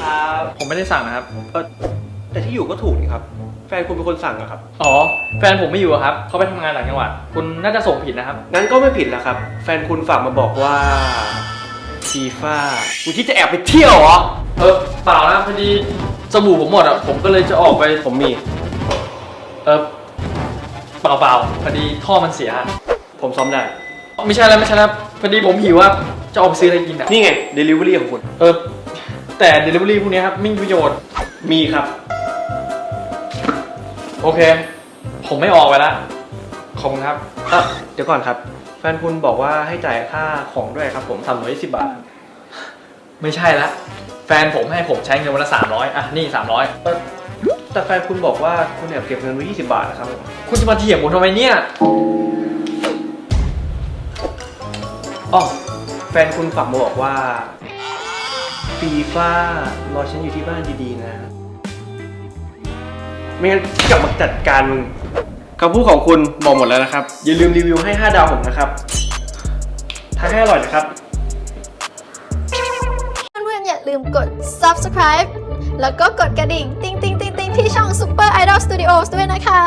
ครับ ผมไม่ได้สั่งนะครับเออแต่ที่อยู่ก็ถูกนี่ครับ แฟนคุณเป็นคนสั่งอะครับ อ๋อ แฟนผมไม่อยู่อะครับ เขาไปทำงานหลังจังหวัด คุณน่าจะส่งผิดนะครับ งั้นก็ไม่ผิดแล้วครับ แฟนคุณฝากมาบอกว่าฟีฟ่าคุณคิดจะแอบไปเที่ยวเหรอ เออเปล่านะพอดีสบู่ผมหมดอะ ผมก็เลยจะออกไป ผมมี เออเปล่าเปล่าพอดีท่อมันเสีย ผมซ้อมได้ ไม่ใช่แล้วไม่ใช่แล้วพอดีผมหิวว่าจะออกไปซื้ออะไรกินอะ นี่ไง Delivery ของคุณ เออ แต่ Delivery พวกนี้ครับไม่มีประโยชน์มีครับ โอเค ผมไม่ออกไปละขอบคุณครับเอ่อเดี๋ยวก่อนครับ แฟนคุณบอกว่าให้จ่ายค่าของด้วยครับ ผมสามร้อยสิบบาท ไม่ใช่ละ แฟนผมให้ผมใช้เงินวันละสามร้อยอะนี่สามร้อยเอ่อแต่แฟนคุณบอกว่าคุณแอบเก็บเงินไว้20บาทนะครับผมคุณจะมาเถียงผมทำไมเนี่ยอ๋อแฟนคุณฝากมาบอกว่า ฟีฟ่ารอฉันอยู่ที่บ้านดีๆนะ ไม่งั้นกลับมาจัดการมึงคำพูดของคุณบอกหมดแล้วนะครับ อย่าลืมรีวิวให้ 5 ดาวผมนะครับทานให้อร่อยนะครับ เพื่อนๆอย่าลืมกด subscribe แล้วก็กดกระดิ่ง ติ๊งติ๊งติ๊งติ๊งที่ช่อง Super Idol Studios ด้วยนะคะ